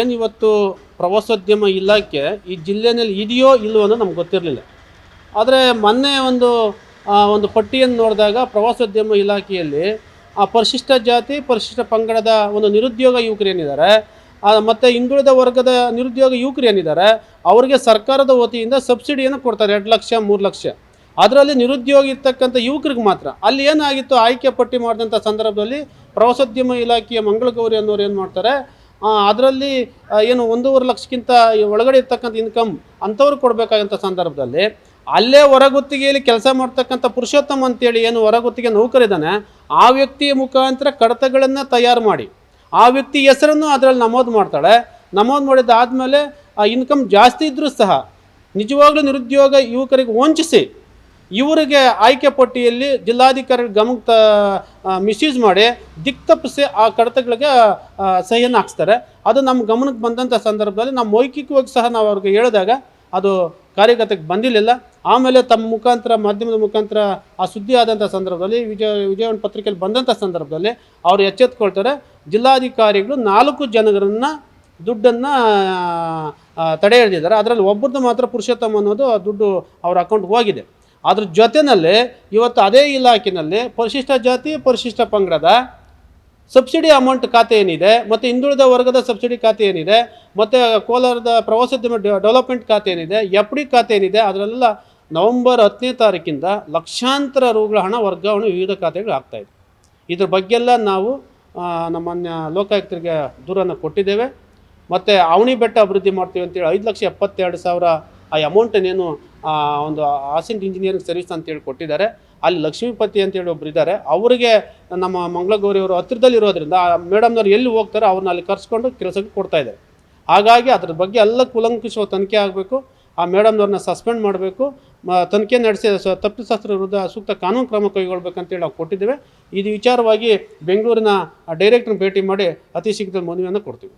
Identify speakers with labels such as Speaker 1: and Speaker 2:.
Speaker 1: ಏನು ಇವತ್ತು ಪ್ರವಾಸೋದ್ಯಮ ಇಲಾಖೆ ಈ ಜಿಲ್ಲೆಯಲ್ಲಿ ಇದೆಯೋ ಇಲ್ಲವೋ ಅನ್ನೋ ನಮ್ಗೆ ಗೊತ್ತಿರಲಿಲ್ಲ. ಆದರೆ ಮೊನ್ನೆ ಒಂದು ಒಂದು ಪಟ್ಟಿಯನ್ನು ನೋಡಿದಾಗ ಪ್ರವಾಸೋದ್ಯಮ ಇಲಾಖೆಯಲ್ಲಿ ಆ ಪರಿಶಿಷ್ಟ ಜಾತಿ, ಪರಿಶಿಷ್ಟ ಪಂಗಡದ ಒಂದು ನಿರುದ್ಯೋಗ ಯುವಕರು ಏನಿದ್ದಾರೆ ಮತ್ತು ಹಿಂದುಳಿದ ವರ್ಗದ ನಿರುದ್ಯೋಗ ಯುವಕರು ಏನಿದ್ದಾರೆ, ಅವರಿಗೆ ಸರ್ಕಾರದ ವತಿಯಿಂದ ಸಬ್ಸಿಡಿಯನ್ನು ಕೊಡ್ತಾರೆ, ಎರಡು ಲಕ್ಷ, ಮೂರು ಲಕ್ಷ. ಅದರಲ್ಲಿ ನಿರುದ್ಯೋಗ ಇರ್ತಕ್ಕಂಥ ಯುವಕರಿಗೆ ಮಾತ್ರ. ಅಲ್ಲಿ ಏನಾಗಿತ್ತು, ಆಯ್ಕೆ ಪಟ್ಟಿ ಮಾಡಿದಂಥ ಸಂದರ್ಭದಲ್ಲಿ ಪ್ರವಾಸೋದ್ಯಮ ಇಲಾಖೆಯ ಮಂಗಳಗೌರಿ ಅನ್ನೋರು ಏನು ಮಾಡ್ತಾರೆ ಅದರಲ್ಲಿ ಏನು ಒಂದೂವರೆ ಲಕ್ಷಕ್ಕಿಂತ ಒಳಗಡೆ ಇರ್ತಕ್ಕಂಥ ಇನ್ಕಮ್ ಅಂಥವ್ರು ಕೊಡಬೇಕಾದಂಥ ಸಂದರ್ಭದಲ್ಲಿ, ಅಲ್ಲೇ ಹೊರಗುತ್ತಿಗೆಯಲ್ಲಿ ಕೆಲಸ ಮಾಡ್ತಕ್ಕಂಥ ಪುರುಷೋತ್ತಮ ಅಂತೇಳಿ ಏನು ಹೊರಗುತ್ತಿಗೆ ನೌಕರಿದ್ದಾನೆ ಆ ವ್ಯಕ್ತಿಯ ಮುಖಾಂತರ ಕಡತಗಳನ್ನು ತಯಾರು ಮಾಡಿ, ಆ ವ್ಯಕ್ತಿ ಹೆಸರನ್ನು ಅದರಲ್ಲಿ ನಮೂದು ಮಾಡ್ತಾಳೆ, ನಮೂದು ಮಾಡಿದ್ದಾದಮೇಲೆ ಆ ಇನ್ಕಮ್ ಜಾಸ್ತಿ ಇದ್ದರೂ ಸಹ, ನಿಜವಾಗ್ಲೂ ನಿರುದ್ಯೋಗ ಯುವಕರಿಗೆ ವಂಚಿಸಿ ಇವರಿಗೆ ಆಯ್ಕೆ ಪಟ್ಟಿಯಲ್ಲಿ ಜಿಲ್ಲಾಧಿಕಾರಿ ಗಮನಕ್ಕೆ ಮಿಸ್ಯೂಸ್ ಮಾಡಿ ದಿಕ್ ತಪ್ಪಿಸಿ ಆ ಕಡತಗಳಿಗೆ ಸಹಿಯನ್ನು ಹಾಕ್ಸ್ತಾರೆ. ಅದು ನಮ್ಮ ಗಮನಕ್ಕೆ ಬಂದಂಥ ಸಂದರ್ಭದಲ್ಲಿ ನಮ್ಮ ಮೌಖಿಕವಾಗಿ ಸಹ ನಾವು ಅವ್ರಿಗೆ ಹೇಳಿದಾಗ ಅದು ಕಾರ್ಯಗತಕ್ಕೆ ಬಂದಿರಲಿಲ್ಲ. ಆಮೇಲೆ ತಮ್ಮ ಮುಖಾಂತರ, ಮಾಧ್ಯಮದ ಮುಖಾಂತರ ಆ ಸುದ್ದಿ ಆದಂಥ ಸಂದರ್ಭದಲ್ಲಿ, ವಿಜಯ ವಿಜಯವಾಣಿ ಪತ್ರಿಕೆಯಲ್ಲಿ ಬಂದಂಥ ಸಂದರ್ಭದಲ್ಲಿ ಅವರು ಎಚ್ಚೆತ್ಕೊಳ್ತಾರೆ. ಜಿಲ್ಲಾಧಿಕಾರಿಗಳು ನಾಲ್ಕು ಜನರನ್ನು, ದುಡ್ಡನ್ನು ತಡೆ ಹಿಡಿದಿದ್ದಾರೆ ಅದರಲ್ಲಿ ಒಬ್ಬರದ್ದು ಮಾತ್ರ ಪುರುಷೋತ್ತಮ ಅನ್ನೋದು ದುಡ್ಡು ಅವರ ಅಕೌಂಟ್ಗೆ ಹೋಗಿದೆ. ಅದ್ರ ಜೊತೆಯಲ್ಲಿ ಇವತ್ತು ಅದೇ ಇಲಾಖೆಯಲ್ಲಿ ಪರಿಶಿಷ್ಟ ಜಾತಿ, ಪರಿಶಿಷ್ಟ ಪಂಗಡದ ಸಬ್ಸಿಡಿ ಅಮೌಂಟ್ ಖಾತೆ ಏನಿದೆ, ಮತ್ತು ಹಿಂದುಳಿದ ವರ್ಗದ ಸಬ್ಸಿಡಿ ಖಾತೆ ಏನಿದೆ, ಮತ್ತು ಕೋಲಾರದ ಪ್ರವಾಸೋದ್ಯಮ ಡೆವಲಪ್ಮೆಂಟ್ ಖಾತೆ ಏನಿದೆ, ಎಫ್ ಡಿ ಖಾತೆ ಏನಿದೆ, ಅದರಲ್ಲೆಲ್ಲ ನವೆಂಬರ್ ಹತ್ತನೇ ತಾರೀಕಿಂದ ಲಕ್ಷಾಂತರ ರೂಗಳ ಹಣ ವರ್ಗಾವಣೆ ವಿವಿಧ ಖಾತೆಗಳು ಆಗ್ತಾಯಿದೆ ಇದ್ರ ಬಗ್ಗೆಲ್ಲ ನಾವು ನಮ್ಮನ್ನ ಲೋಕಾಯುಕ್ತರಿಗೆ ದೂರನ್ನು ಕೊಟ್ಟಿದ್ದೇವೆ. ಮತ್ತು ಅವಣಿ ಬೆಟ್ಟ ಅಭಿವೃದ್ಧಿ ಮಾಡ್ತೀವಿ ಅಂತೇಳಿ ಐದು ಲಕ್ಷ ಎಪ್ಪತ್ತೆರಡು ಸಾವಿರ ಆ ಅಮೌಂಟನ್ನೇನು ಒಂದು ಆಸೆಂಟ್ ಇಂಜಿನಿಯರಿಂಗ್ ಸರ್ವಿಸ್ ಅಂತೇಳಿ ಕೊಟ್ಟಿದ್ದಾರೆ. ಅಲ್ಲಿ ಲಕ್ಷ್ಮೀಪತಿ ಅಂತೇಳಿ ಒಬ್ರು ಇದ್ದಾರೆ. ಅವರಿಗೆ ನಮ್ಮ ಮಂಗಳಗೌರಿ ಅವರು ಹತ್ತಿರದಲ್ಲಿ ಇರೋದ್ರಿಂದ ಆ ಮೇಡಮ್ನವ್ರು ಎಲ್ಲಿ ಹೋಗ್ತಾರೋ ಅವ್ರನ್ನ ಅಲ್ಲಿ ಕರ್ಸ್ಕೊಂಡು ಕೆಲಸಕ್ಕೆ ಕೊಡ್ತಾ ಇದ್ದಾರೆ. ಹಾಗಾಗಿ ಅದ್ರ ಬಗ್ಗೆ ಎಲ್ಲ ಕುಲಂಕುಷ ತನಿಖೆ ಆಗಬೇಕು. ಆ ಮೇಡಮ್ನವ್ರನ್ನ ಸಸ್ಪೆಂಡ್ ಮಾಡಬೇಕು. ತನಿಖೆ ನಡೆಸಿ ತಪ್ಪಿತಸ್ತ್ರ ವಿರುದ್ಧ ಸೂಕ್ತ ಕಾನೂನು ಕ್ರಮ ಕೈಗೊಳ್ಬೇಕಂತೇಳಿ ನಾವು ಕೊಟ್ಟಿದ್ದೇವೆ. ಇದು ವಿಚಾರವಾಗಿ ಬೆಂಗಳೂರಿನ ಡೈರೆಕ್ಟ್ರನ್ನ ಭೇಟಿ ಮಾಡಿ ಅತಿ ಶೀಘ್ರದಲ್ಲಿ ಮನವಿಯನ್ನು ಕೊಡ್ತೀವಿ.